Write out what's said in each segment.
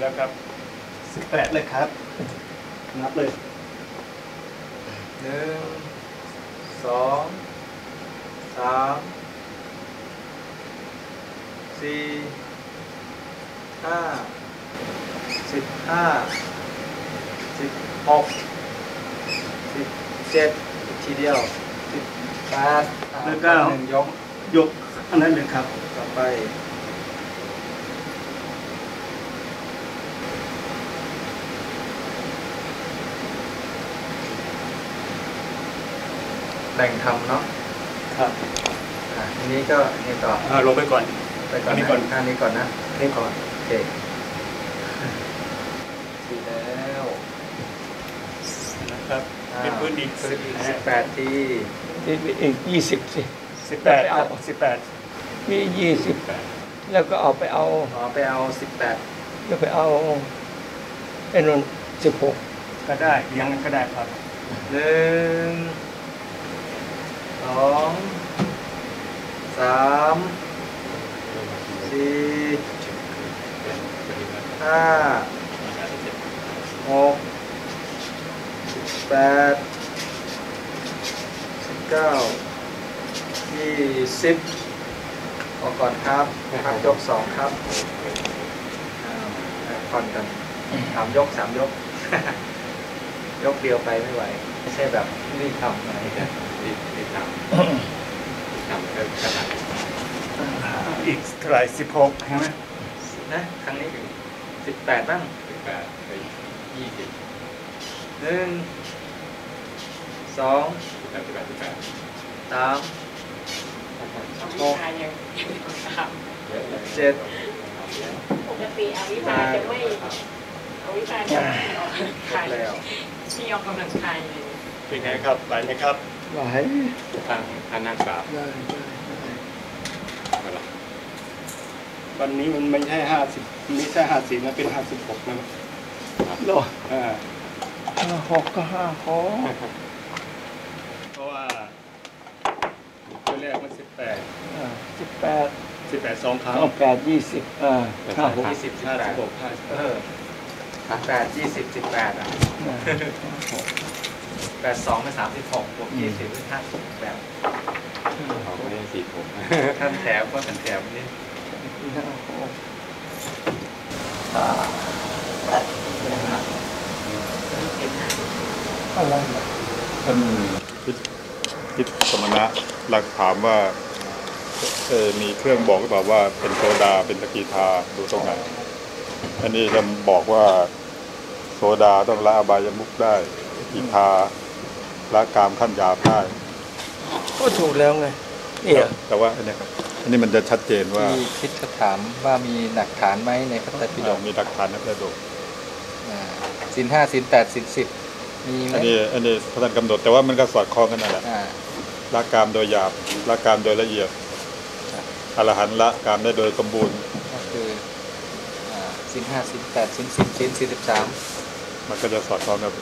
แล้วครับสิบแปดเลยครับ นับเลยหนึ่งสองสามสี่ห้าสิบห้าสิบหกสิบเจ็ดอีกทีเดียวสิบแปดอะแล้วก็หนึ่งยกยกอันนั้นเลยครับต่อไป แบ่งทำเนาะครับอะทีนี้ก็นี่ต่ออ่าลงไปก่อน ไปก่อนอันนี้ก่อน อันนี้ก่อนนะนี่ก่อนโอเคดีแล้วนะครับเป็นพื้นดินสิบสิบแปดทีนี่อีกยี่สิบสิสิบแปดเอาสิบแปดมียี่สิบแล้วก็เอาไปเอาอ๋อไปเอาสิบแปดแล้วไปเอาไอ้นนสิบหกก็ได้เลี้ยงกันก็ได้ครับหนึ่งส องสามสี่ห้าหกสิบแปดสิบเก้ายี่สิบออกก่อนครับพักยกสองครับอ้าวพักผ่อนกันสามยกสามยก ยกเดียวไปไม่ไหว ไม่ใช่แบบรีบทำอะไรกันรีบรีบทำรีบทำก็ขนาดอีกเท่าไหร่สิบหกใช่ไหมนะครั้งนี้สิบแปดบ้างสิบแปดไปยี่สิบหนึ่งสองสิบแปดสิบแปดสิบแปดสามวิชายังยังไม่ทเยอะเลยเจ็ดำปกติอวิชาจะไม่อ วิชาจะไม่ออกกำลังกายแล้วที่ออกกำลังกายเลยเป็นไงครับไหวไหมครับไหวทางทางนางสาวได้ได้ได้มาละวันนี้มันไม่ใช่ห้าสิบไม่ใช่ห้าสิบนะเป็นห้าสิบหกนะรออ่าห้าหกก็ห้าหกเพราะว่าตัวแรกมันสิบแปดสิบแปดสิบแปดสองครั้งสองแปดยี่สิบอ่าห้าหกยี่สิบสิบห้าแปสิดบหกห้าสิบเออ แปดยี่สิบสิบแปดอะแปดสองเป็นสามสิบหกบวกยี่สิบเป็นห้าสิบแบบเขาไม่ได้สี่ผมท่านแถมก็ท่านแถมนี่ห้าหกอะไรเนี่ยท่านพิพิสมณะหลักถามว่าเออมีเครื่องบอกหรือเปล่าว่าเป็นโซดาเป็นสกีทาดูตรงไหน อันนี้จะบอกว่าโซดาต้องละอบายมุกได้สกีทาละกามขั้นหยาบได้ก็ถูกแล้วไงเนี่ยแต่ว่าอันเนี้ยครับอันนี้มันจะชัดเจนว่าที่คิดจะถามว่ามีหลักฐานไหมในพระไตรปิฎกมีหลักฐานนะพระดกสินห้าสินแปดสินสิบมีไหมอันนี้อันนี้พระท่านกำหนดแต่ว่ามันก็สอดคล้องกันนั่นแหละอ่าละกามโดยหยาบละกามโดยละเอียดอรหันต์ละกามได้โดยสมบูรณ์ก็คืออ่า สินห้าสินแปดสินสิบสินสี่สิบสามมันก็จะสอดคล้องกับ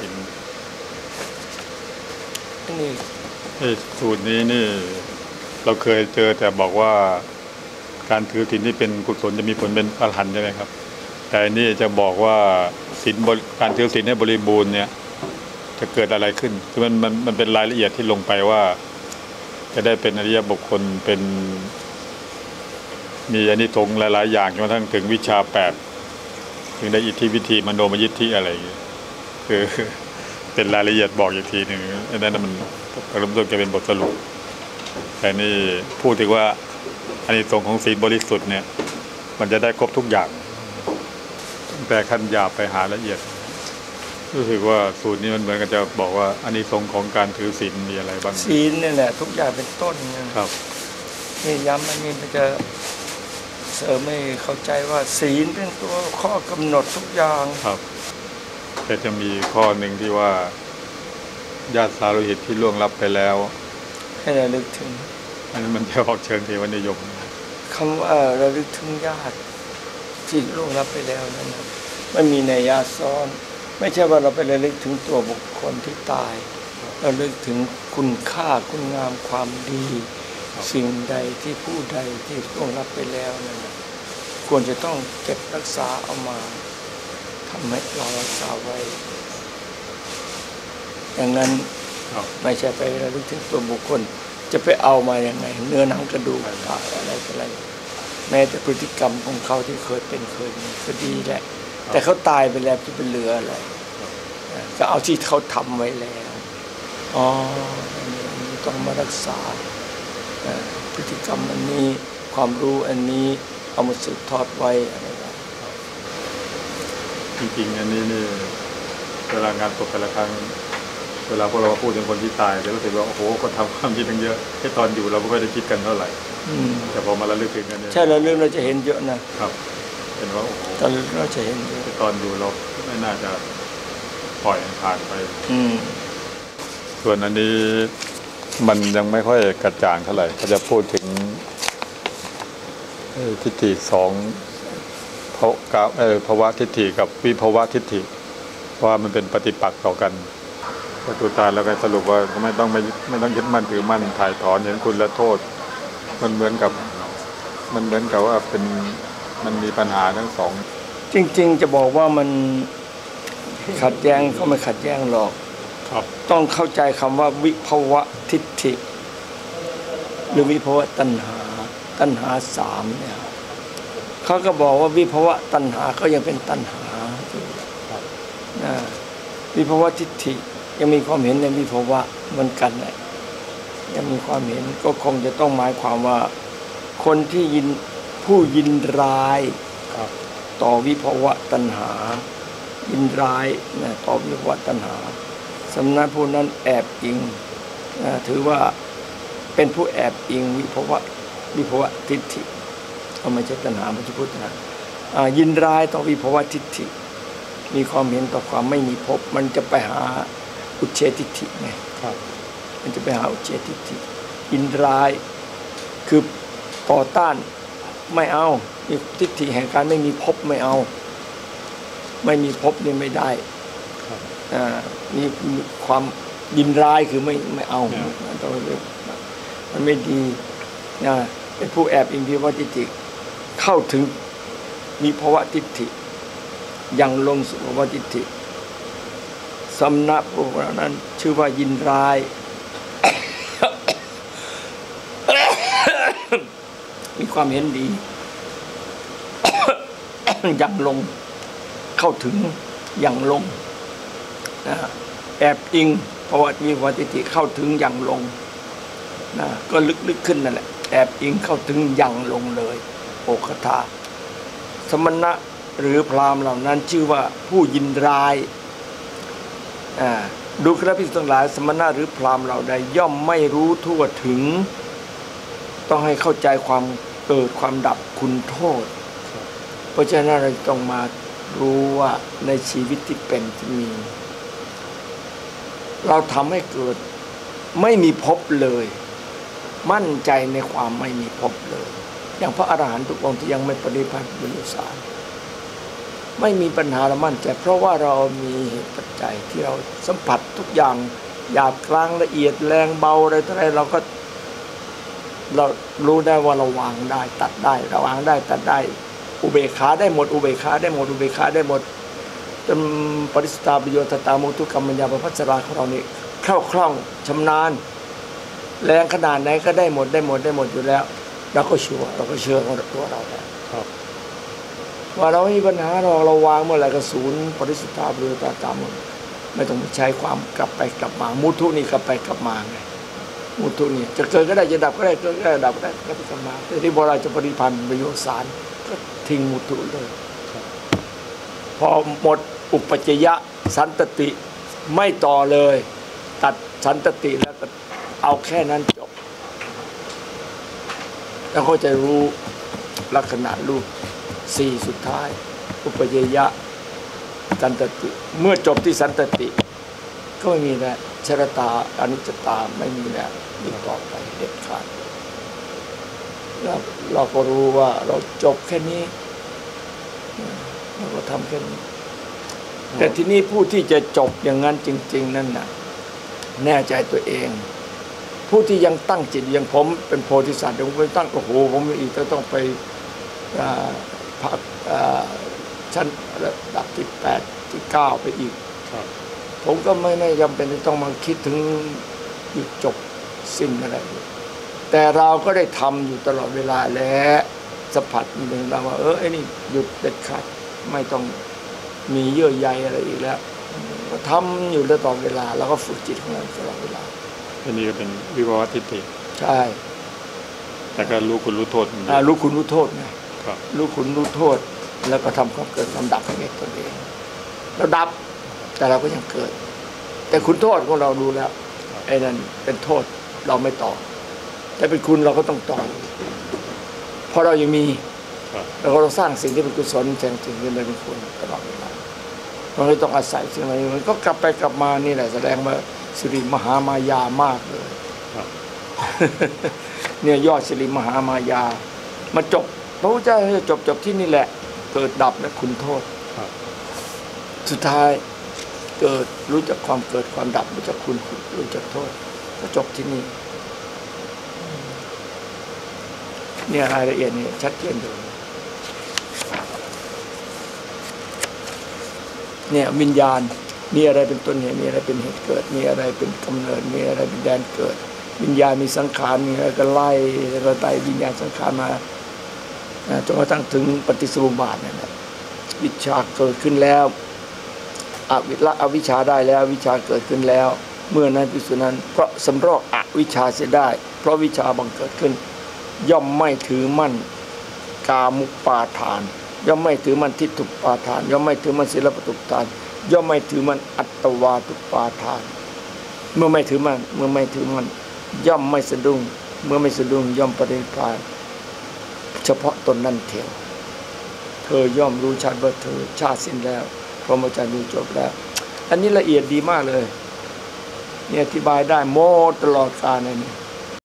อินนี่เอ้สูตรนี้นี่ เราเคยเจอแต่บอกว่าการถือศีลที่เป็นกุศลจะมีผลเป็นอรหันต์ใช่ไหมครับ แต่อันนี่จะบอกว่าศีลบริการถือศีลให้บริบูรณ์เนี่ย จะเกิดอะไรขึ้นคือมันมันมันเป็นรายละเอียดที่ลงไปว่า จะได้เป็นอริยบุคคลเป็น มีอานิสงส์หลาย ๆ อย่างจนกระทั่งถึงวิชาแปดถึงได้อิทธิวิธีมโนมยิทธิอะไรอย่างเงี้ยคือเป็นรายละเอียดบอกอีกทีหนึ่งอันนั้นนะมันเริ่มต้นจะเป็นบทสรุปแต่นี่พูดถึงว่าอานิสงส์ของศีลบริสุทธิ์เนี่ย มันจะได้ครบทุกอย่างตั้งแต่ขั้นหยาบไปหาละเอียด รู้สึกว่าสูตรนี้มันเหมือนกันจะบอกว่าอานิสงส์ของการถือศีลมีอะไรบ้างศีลเนี่ยแหละทุกอย่างเป็นต้นไงครับนี่ย้ำอันนี้มันจะ เสริมให้เข้าใจว่าศีลเป็นตัวข้อกำหนดทุกอย่างครับ แต่จะมีข้อหนึ่งที่ว่าญาติสารุหิตที่ล่วงลับไปแล้ว ให้ระลึกถึงอันนั้นมันจะออกเชิงเทวนิยมคำว่าระลึกถึงญาติที่ล่วงรับไปแล้วนั่นนะมันมีในยยะซ้อน ไม่ใช่ว่าเราไประลึกถึงตัวบุคคลที่ตายเราลึกถึงคุณค่าคุณงามความดี สิ่งใดที่ผู้ใดที่ล่วงรับไปแล้วนั่นนะคควรจะต้องเก็บรักษาเอามาทำให้เรารักษาไว้ อย่างนั้นครับไม่ใช่ไประลึกถึงตัวบุคคล จะไปเอามาอย่างไง เนื้อหนังกระดูกผ่าอะไรต่ออะไร แม้แต่พฤติกรรมของเขาที่เคยเป็นเคยมีก็ดีแหละ แต่เขาตายไปแล้วจะเป็นเหลืออะไรนะก็เอาที่เขาทำไว้แล้ว อ๋ออันนี้อันนี้ต้องมารักษาเอ่อ พฤติกรรมอันนี้ความรู้อันนี้เอามาสืบทอดไว้อะไรแบบจริงๆอันนี้นี่เวลางานศพแต่ละครั้งเวลาพวกเราพูดถึงคนที่ตายจะรู้สึกว่าโอ้โหคนทำความดีตั้งเยอะแค่ตอนอยู่เราไม่ค่อยได้คิดกันเท่าไหร่อืมแต่พอมาระลึกถึงกันเนี่ยใช่แล้วเรื่องเราจะเห็นเยอะนะครับเห็นว่าโอ้โหตอนเราจะเห็นเยอะแต่ตอนอยู่เราไม่น่าจะปล่อยให้ผ่านไป อืมส่วนอันนี้ มันยังไม่ค่อยกระจ่างเท่าไหร่เขาจะพูดถึงทิฏฐิสองภาวะเออภาวะทิฏฐิกับวิภาวะทิฏฐิ ว่ามันเป็นปฏิปักษ์ต่อกันพอตัวตายแล้วก็สรุปว่าไม่ต้องไม่ไม่ต้องยึดมั่นถือมั่นถ่ายถอนเห็นคุณและโทษ มันเหมือนกับ มันเหมือนกับว่าเป็นมันมีปัญหาทั้งสอง จริง ๆ จะบอกว่ามันขัดแย้งก็ไม่ขัดแย้งหรอก ต้องเข้าใจคำว่าวิภวะทิฏฐิ หรือวิภวะตัณหา ตัณหาสามเนี่ยเขาก็บอกว่าวิภวะตัณหาก็ยังเป็นตัณหาอยู่นะวิภวะทิฏฐิยังมีความเห็นในวิภวะเหมือนกันแหละยังมีความเห็นก็คงจะต้องหมายความว่า คนที่ยินผู้ยินร้ายครับต่อวิภวะตัณหา ยินร้ายนะต่อวิภวะตัณหา สำนักผู้นั้นแอบอิงนะถือว่าเป็นผู้แอบอิงวิภวะวิภวะทิฏฐิก็ไม่ใช่ตัณหาไม่ใช่พุทธนะอ่ายินร้ายต่อวิภวะทิฏฐิ มีความเห็นต่อความไม่มีภพมันจะไปหาอุเฉทิฏฐิไงครับ มันจะไปหาอุเฉทิฏฐิยินร้ายคือต่อต้านไม่เอามีทิฏฐิแห่งการไม่มีภพไม่เอา ไม่มีภพนี่ไม่ได้อ่า มีมีความยินร้ายคือไม่ไม่เอาไม่เอามันต้องเรียกมันไม่ดีนะเป็นผู้แอบอิงพิวทิฏฐิเข้าถึงมีภาวะทิฏฐิยังลงสู่ภาวะทิฏฐิสำนักพวกเรานั้น ชื่อว่ายินร้าย มีความเห็นดี ยังลงเข้าถึงยังลง นะแอบอิงเพราะว่ามีวัติติเข้าถึงอย่างลงนะก็ลึกๆขึ้นนั่นแหละแอบอิงเข้าถึงอย่างลงเลยโอคทาสมณะหรือพราหมณ์เหล่านั้นชื่อว่าผู้ยินร้ายดูครับพิสุทั้งหลาย สมณะหรือพราหมณ์เหล่าใดย่อมไม่รู้ทั่วถึง ต้องให้เข้าใจความเกิดความดับคุณโทษ เพราะฉะนั้นเราต้องมารู้ว่าในชีวิตที่เป็นที่มี เราทำให้เกิดไม่มีภพเลย มั่นใจในความไม่มีภพเลย อย่างพระอรหันตุกองค์ที่ยังไม่ปฏิพันธ์บริสารไม่มีปัญหาเรามั่นใจเพราะว่าเรามีเหตุปัจจัยที่เราสัมผัสทุกอย่างหยาบกลางละเอียดแรงเบาอะไรต่ออะไรเราก็เรารู้ได้ว่าเราวางได้ ตัดได้เราวางได้ตัดได้ อุเบกขาได้หมด อุเบกขาได้หมดอุเบกขาได้หมด ปริสตาประโยชน์ตามุทุกรรมัญญาประพัสราของเรานี่คล่องคล่องชำนาญแรงขนาดไหนก็ได้หมดได้หมดได้หมดอยู่แล้ว เราก็ชัวร์เราก็เชื่อของตัวเราแล้วครับว่าเราไม่มีปัญหาเราเราวางเมื่อไหร่ก็ศูนย์ปริสุทธาประโยชน์ตามหมดไม่ต้องใช้ความกลับไปกลับมา มุทุนี่กลับไปกลับมาไงมุทุนี่จะเกิดก็ได้จะดับก็ได้เกิดก็ได้ดับก็ได้ก็ไปกลับมาแต่ที่โบราณจะปฏิพันธ์ประโยชน์สารก็ทิ้งมุทุเลย พอหมด อุปจยะสันตติไม่ต่อเลย ตัดสันตติแล้วก็เอาแค่นั้นจบ แล้วก็จะรู้ลักษณะรูปสี่สุดท้าย อุปจยะสันตติ เมื่อจบที่สันตติ ก็ไม่มีแล้วชรตาอนิจจตาไม่มีแล้วอีกต่อไปเด็ดขาดแล้วเราก็รู้ว่าเราจบแค่นี้ เราก็ทำแค่นี้ แต่ที่นี่ผู้ที่จะจบอย่างนั้นจริง ๆ นั่นน่ะแน่ใจตัวเอง ผู้ที่ยังตั้งจิตอย่างผมเป็นโพธิสัตว์ผมไปตั้งโอ้โหผมอีกจะต้องไปอ่าภาคเอ่อชั้นระดับที่แปดที่เก้าไปอีกครับผมก็ไม่ได้จำเป็นที่ต้องมาคิดถึงหยุดจบสิ้นอะไร แต่เราก็ได้ทำอยู่ตลอดเวลาและสัมผัสหนึ่งเราว่าเออไอ้นี่หยุดเด็ดขาดไม่ต้อง มีเยื่อใยอะไรอีกแล้วก็ทำอยู่ตลอดเวลา แล้วก็ฝึกจิตของเราตลอดเวลาอันนี้ก็เป็นวิภาวะทิฏฐิใช่แต่ก็รู้คุณรู้โทษมันอ่ารู้คุณรู้โทษไงครับรู้คุณรู้โทษ แล้วก็ทำความเกิดความดับให้ตนเองเราดับแต่เราก็ยังเกิด แต่คุณโทษของเรารู้แล้วไอ้นั่นเป็นโทษเราไม่ต่อ แต่เป็นคุณเราก็ต้องต่อเพราะเรายังมีครับเราก็ต้องสร้างสิ่งที่เป็นกุศลแทนสิ่งที่เป็นคุณตลอดเวลา มันเลยต้องอาศัยสิ่งอะไรมันก็กลับไปกลับมานี่แหละแสดงว่าสิริมหามายามากเลยครับเนี่ยยอดสิริมหามายา มาจบพระพุทธเจ้าให้จบจบที่นี่แหละ เกิดดับและคุณโทษครับสุดท้ายเกิดรู้จักความเกิดความดับรู้จักคุณรู้จักโทษ ก็จบที่นี่เนี่ยรายละเอียดนี่ชัดเจนเลย เนี่ยวิญญาณมีอะไรเป็นต้นเหตุมีอะไรเป็นเหตุเกิด มีอะไรเป็นกำเนิด มีอะไรเป็นแดนเกิด วิญญาณมีสังขารมีอะไรก็ไล่แล้วก็ไต่วิญญาณสังขารมาจนกระทั่งถึงปฏิสมุบาทนั่นแหละวิชาเกิดขึ้นแล้วอวิละอวิชาได้แล้ววิชาเกิดขึ้นแล้ว เมื่อนั้นพิสุนั้น เพราะสำรอกอวิชชาเสียได้ เพราะวิชาบังเกิดขึ้น ย่อมไม่ถือมั่น กามุปาทาน ย่อมไม่ถือมันทิฏฐุปาทาน ย่อมไม่ถือมันศีลปตุปทาน ย่อมไม่ถือมันอัตวาตุปาทาน เมื่อไม่ถือมัน เมื่อไม่ถือมัน ย่อมไม่สะดุ้ง เมื่อไม่สะดุ้งย่อมปฏิพานเฉพาะตนนั่นเทียวเธอย่อมรู้ชัดว่าเธอชาติสิ้นแล้วพรหมจรรย์จบแล้ว อันนี้ละเอียดดีมากเลย เนี่ยอธิบายได้โมตลอดกาลเลยเนี่ย